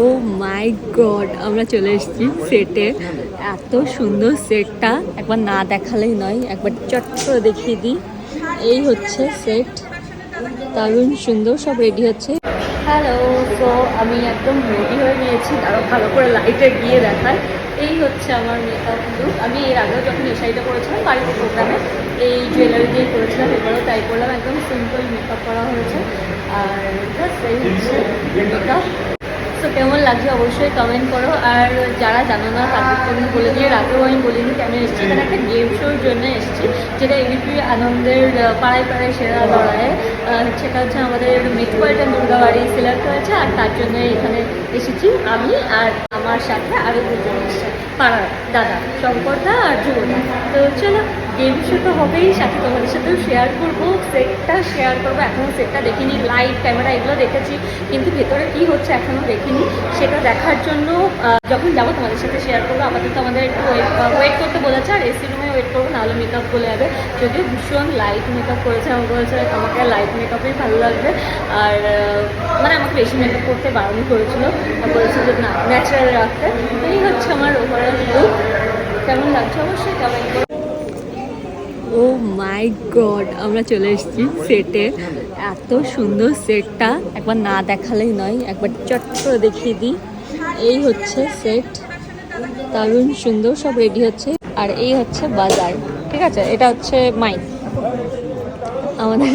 ও মাই god, আমরা চলে এসেছি সেটে এত সুন্দর সেটটা একবার না দেখালেই নয়, একবার চট্ট দেখিয়ে দিই। এই হচ্ছে সেট দারুণ সুন্দর, সব রেডি হচ্ছে। হ্যালো তো আমি একদম রেডি হয়ে নিয়েছি আরও ভালো করে লাইটে গিয়ে দেখায় এই হচ্ছে আমার মেকআপ লুক আমি এর আগেও যখন এই করেছিলাম, বাড়িতে প্রোগ্রামে এই জুয়েলারি দিয়ে করেছিলাম, এবারও তাই করলাম। একদম সিম্পল মেকআপ করা হয়েছে। আর ব্যাস, এই হচ্ছে। মেকআপ তো কেমন লাগছে অবশ্যই কমেন্ট করো। আর যারা জানো না তাদেরকে আমি বলে দিয়ে রাতেও আমি বলিনি কেন এসেছি, এখানে একটা গেম শোর জন্য এসেছি, যেটা এবিপি আনন্দের পাড়ায় পাড়ায় সেরা লড়াইয়ে। সেটা হচ্ছে আমাদের মেট্রোপলিটন দুর্গাবাড়ি সিলেক্ট হয়েছে, আর তার জন্য এখানে এসেছি আমি আর আমার সাথে আরও দুজন এসেছে, পাড়ার দাদা শঙ্করদা আর যুবদা। তো চলো গেম শো তো হবেই সাথে তোমাদের সাথেও শেয়ার করব সেটটা শেয়ার করব এখনও সেটটা দেখিনি লাইট ক্যামেরা এগুলো দেখেছি, কিন্তু ভেতরে কি হচ্ছে এখনও দেখিনি, সেটা দেখার জন্য যখন যাব তোমাদের সাথে শেয়ার করব আপাতত আমাদের একটু ওয়েট করতে বলেছে, আর এসি রুমে ওয়েট করব, নাহলে মেকআপ বলে যাবে, যদিও ভীষণ লাইট মেকআপ করেছে, আমাকে বলেছে, আমাকে লাইট মেকআপই ভালো লাগবে, আর মানে আমাকে বেশি মেকআপ করতে বারণ করেছিল বলেছে যে না ন্যাচারাল রাখতে, এই হচ্ছে আমার ওভারঅল লুক কেমন লাগছে অবশ্যই কমেন্ট ও মাই গড আমরা চলে এসেছি সেটে এত সুন্দর সেটটা একবার না দেখালেই নয় একবার চট করে দেখিয়ে দিই। এই হচ্ছে সেট দারুণ সুন্দর সব রেডি হচ্ছে। আর এই হচ্ছে বাজার ঠিক আছে? এটা হচ্ছে মাইক আমাদের